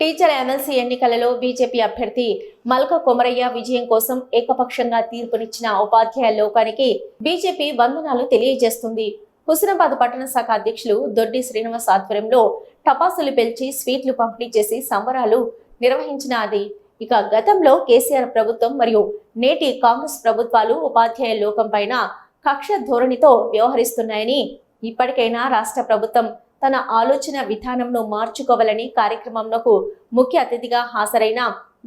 Teacher MLC ఎన్నికలలో BJP అభ్యర్థి మల్క కొమరయ్య విజయం కోసం ఏకపక్షంగా తీర్పునిచ్చిన ఉపాధ్యాయ లోకానికి బీజేపీ వందనాలు తెలియజేస్తుంది. హుస్నాబాద్ పట్టణ శాఖ అధ్యక్షులు దొడ్డి శ్రీనివాస్ ఆధ్వర్యంలో టపాసులు పెంచి స్వీట్లు పంపిణీ చేసి సంబరాలు నిర్వహించిన అది. ఇక గతంలో కేసీఆర్ ప్రభుత్వం మరియు నేటి కాంగ్రెస్ ప్రభుత్వాలు ఉపాధ్యాయ లోకం పైన కక్ష ధోరణితో వ్యవహరిస్తున్నాయని ఇప్పటికైనా రాష్ట్ర ప్రభుత్వం తన ఆలోచన విధానంను మార్చుకోవాలని కార్యక్రమంలో ముఖ్య అతిథిగా హాజరైన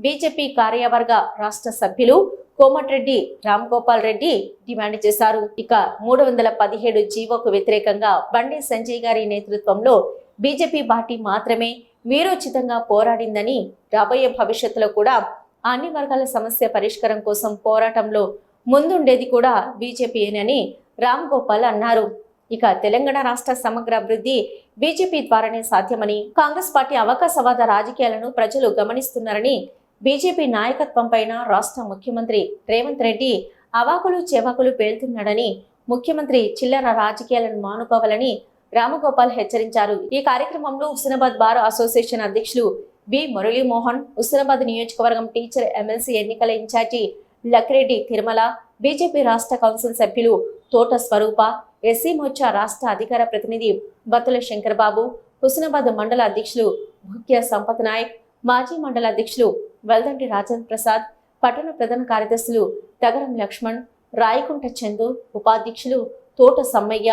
బీజేపీ కార్యవర్గ రాష్ట్ర సభ్యులు కోమటిరెడ్డి రామ్ గోపాల్ రెడ్డి డిమాండ్ చేశారు. ఇక మూడు వందల పదిహేడు జీవోకు వ్యతిరేకంగా బండి సంజయ్ గారి నేతృత్వంలో బీజేపీ పార్టీ మాత్రమే వీరోచితంగా పోరాడిందని రాబోయే భవిష్యత్తులో కూడా అన్ని వర్గాల సమస్య పరిష్కారం కోసం పోరాటంలో ముందుండేది కూడా బీజేపీయేనని రామ్ గోపాల్ అన్నారు. ఇక తెలంగాణ రాష్ట్ర సమగ్ర అభివృద్ధి బీజేపీ ద్వారానే సాధ్యమని కాంగ్రెస్ పార్టీ అవకాశవాద రాజకీయాలను ప్రజలు గమనిస్తున్నారని బీజేపీ నాయకత్వం పైన రాష్ట్ర ముఖ్యమంత్రి రేవంత్ రెడ్డి అవాకులు చెవాకులు పేలుతున్నాడని ముఖ్యమంత్రి చిల్లర రాజకీయాలను మానుకోవాలని రామగోపాల్ హెచ్చరించారు. ఈ కార్యక్రమంలో హుస్నాబాద్ బార్ అసోసియేషన్ అధ్యక్షులు బి మురళీమోహన్ హుస్నాబాద్ నియోజకవర్గం టీచర్ ఎమ్మెల్సీ ఎన్నికల ఇన్ఛార్జి లక్రెడ్డి తిరుమల బీజేపీ రాష్ట్ర కౌన్సిల్ సభ్యులు తోట స్వరూప ఎస్సీ మోర్చా రాష్ట్ర అధికార ప్రతినిధి బత్తుల శంకర్బాబు హుస్నాబాద్ మండల అధ్యక్షులు భుక్య సంపత్ నాయక్ మాజీ మండల అధ్యక్షులు వెల్దంటి రాజేంద్ర ప్రసాద్ పట్టణ ప్రధాన కార్యదర్శులు తగరం లక్ష్మణ్ రాయకుంట చందు ఉపాధ్యక్షులు తోట సమ్మయ్య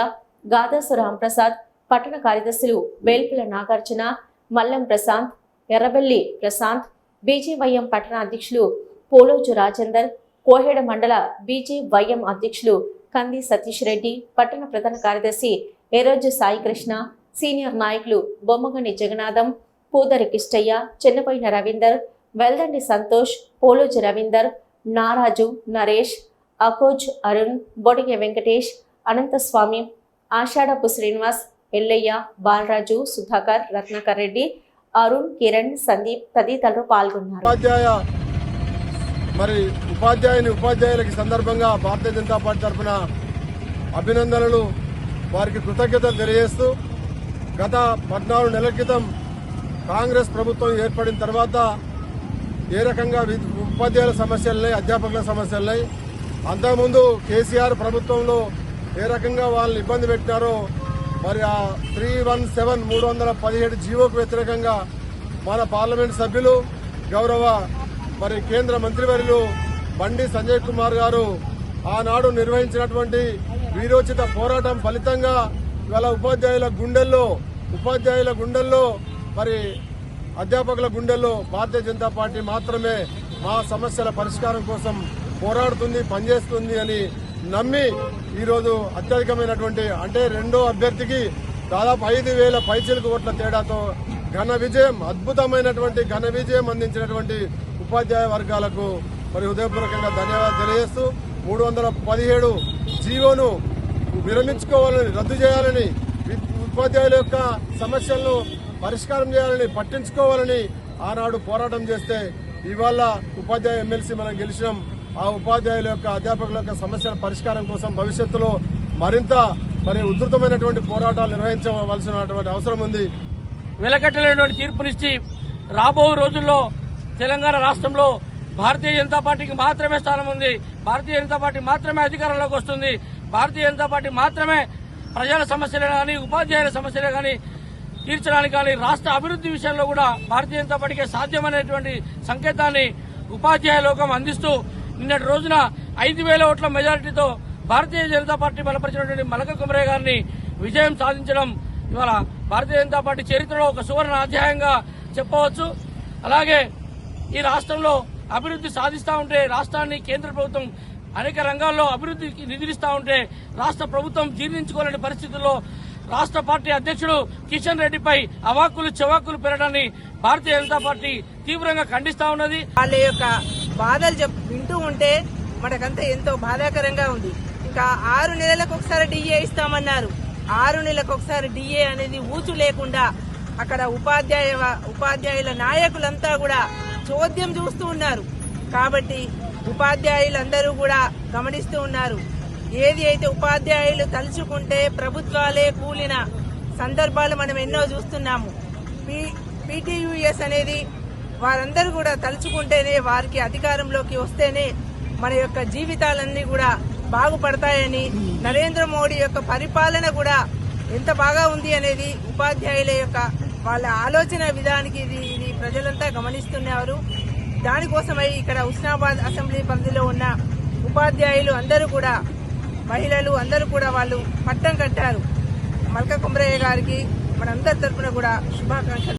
గాదాసు రాంప్రసాద్ పట్టణ కార్యదర్శులు వేల్పుల నాగార్జున మల్లం ప్రశాంత్ ఎర్రబెల్లి ప్రశాంత్ బీజేవైఎం పట్టణ అధ్యక్షులు పోలోజు రాజేందర్ కోహెడ మండల బీజేవైఎం అధ్యక్షులు కంది సతీష్ రెడ్డి పట్టణ ప్రధాన కార్యదర్శి ఎరోజు సాయికృష్ణ సీనియర్ నాయకులు బొమ్మగని జగన్నాథం పూదరి కిష్టయ్య చిన్నపైన రవీందర్ వెల్దండి సంతోష్ పోలోజు రవీందర్ నారాజు నరేష్ అకోజ్ అరుణ్ బొడిగె వెంకటేష్ అనంతస్వామి ఆషాఢపు శ్రీనివాస్ ఎల్లయ్య బాలరాజు సుధాకర్ రత్నాకర్ రెడ్డి అరుణ్ కిరణ్ సందీప్ తదితరులు పాల్గొన్నారు. మరి ఉపాధ్యాయుని ఉపాధ్యాయులకి సందర్భంగా భారతీయ జనతా పార్టీ తరఫున అభినందనలు. వారికి కృతజ్ఞతలు తెలియజేస్తూ గత పద్నాలుగు నెలల క్రితం కాంగ్రెస్ ప్రభుత్వం ఏర్పడిన తర్వాత ఏ రకంగా వి- ఉపాధ్యాయుల సమస్యలున్నాయి అధ్యాపకుల సమస్యలున్నాయి అంతకుముందు కేసీఆర్ ప్రభుత్వంలో ఏ రకంగా వాళ్ళని ఇబ్బంది పెట్టినారో మరి ఆ త్రీ వన్ సెవెన్ మూడు వందల పదిహేడు జీవోకు వ్యతిరేకంగా మన పార్లమెంట్ సభ్యులు గౌరవ మరి కేంద్ర మంత్రివర్యులు బండి సంజయ్ కుమార్ గారు ఆనాడు నిర్వహించినటువంటి వీరోచిత పోరాటం ఫలితంగా ఇవాళ ఉపాధ్యాయుల గుండెల్లో ఉపాధ్యాయుల గుండెల్లో మరి అధ్యాపకుల గుండెల్లో భారతీయ జనతా పార్టీ మాత్రమే మా సమస్యల పరిష్కారం కోసం పోరాడుతుంది పనిచేస్తుంది అని నమ్మి ఈరోజు అత్యధికమైనటువంటి అంటే రెండో అభ్యర్థికి దాదాపు ఐదు వేల పైచిలకు ఓట్ల తేడాతో ఘన విజయం అద్భుతమైనటువంటి ఘన విజయం అందించినటువంటి ఉపాధ్యాయ వర్గాలకు మరి హృదయపూర్వకంగా ధన్యవాదాలు తెలియజేస్తూ మూడు వందల పదిహేడు జీవోను విరమించుకోవాలని రద్దు చేయాలని ఉపాధ్యాయుల యొక్క సమస్యలను పరిష్కారం చేయాలని పట్టించుకోవాలని ఆనాడు పోరాటం చేస్తే ఇవాళ ఉపాధ్యాయ ఎమ్మెల్సీ మనం గెలిచినాం. ఆ ఉపాధ్యాయుల యొక్క అధ్యాపకుల యొక్క సమస్యల పరిష్కారం కోసం భవిష్యత్తులో మరింత మరి ఉధృతమైనటువంటి పోరాటాలు నిర్వహించవలసినటువంటి అవసరం ఉంది. వెలకట్టలేనటువంటి తీర్పునిచ్చి రాబో రోజుల్లో తెలంగాణ రాష్ట్రంలో భారతీయ జనతా పార్టీకి మాత్రమే స్థానం ఉంది. భారతీయ జనతా పార్టీ మాత్రమే అధికారంలోకి వస్తుంది. భారతీయ జనతా పార్టీ మాత్రమే ప్రజల సమస్యలే కానీ ఉపాధ్యాయుల సమస్యలే కానీ తీర్చడానికి కానీ రాష్ట్ర అభివృద్ధి విషయంలో కూడా భారతీయ జనతా పార్టీకి సాధ్యమైనటువంటి సంకేతాన్ని ఉపాధ్యాయ లోకం అందిస్తూ నిన్నటి రోజున ఐదు వేల ఓట్ల మెజారిటీతో భారతీయ జనతా పార్టీ బలపరిచినటువంటి మలక కుమరే గారిని విజయం సాధించడం ఇవాళ భారతీయ జనతా పార్టీ చరిత్రలో ఒక సువర్ణ అధ్యాయంగా చెప్పవచ్చు. అలాగే ఈ రాష్ట్రంలో అభివృద్ధి సాధిస్తూ ఉంటే రాష్ట్రాన్ని కేంద్ర ప్రభుత్వం అనేక రంగాల్లో అభివృద్ధికి నిధులిస్తా ఉంటే రాష్ట్ర ప్రభుత్వం జీర్ణించుకోలేని పరిస్థితుల్లో రాష్ట్ర పార్టీ అధ్యక్షుడు కిషన్ రెడ్డిపై అవాక్కులు చెవాకులు పెరగడాన్ని భారతీయ జనతా పార్టీ తీవ్రంగా ఖండిస్తా ఉన్నది. వాళ్ళ యొక్క బాధలు చెప్ వింటూ ఉంటే మనకంతా ఎంతో బాధాకరంగా ఉంది. ఇంకా ఆరు నెలలకు ఒకసారి డిఏ ఇస్తామన్నారు. ఆరు నెలలకు ఒకసారి డిఏ అనేది ఊచు లేకుండా అక్కడ ఉపాధ్యాయ ఉపాధ్యాయుల నాయకులంతా కూడా చోద్యం చూస్తూ ఉన్నారు. కాబట్టి ఉపాధ్యాయులందరూ కూడా గమనిస్తూ ఉన్నారు. ఏది అయితే ఉపాధ్యాయులు తలుచుకుంటే ప్రభుత్వాలే కూలిన సందర్భాలు మనం ఎన్నో చూస్తున్నాము. పీ- పీటీయూఎస్ అనేది వారందరూ కూడా తలుచుకుంటేనే వారికి అధికారంలోకి వస్తేనే మన యొక్క జీవితాలన్నీ కూడా బాగుపడతాయని నరేంద్ర మోడీ యొక్క పరిపాలన కూడా ఎంత బాగా ఉంది అనేది ఉపాధ్యాయుల యొక్క వాళ్ళ ఆలోచన విధానికి ఇది ఇది ప్రజలంతా గమనిస్తున్నారు. దానికోసమై ఇక్కడ ఉస్నాబాద్ అసెంబ్లీ పరిధిలో ఉన్న ఉపాధ్యాయులు అందరూ కూడా మహిళలు అందరూ కూడా వాళ్ళు పట్టం కట్టారు. మల్క కుమ్రయ్య గారికి మనందరి తరపున కూడా శుభాకాంక్షలు.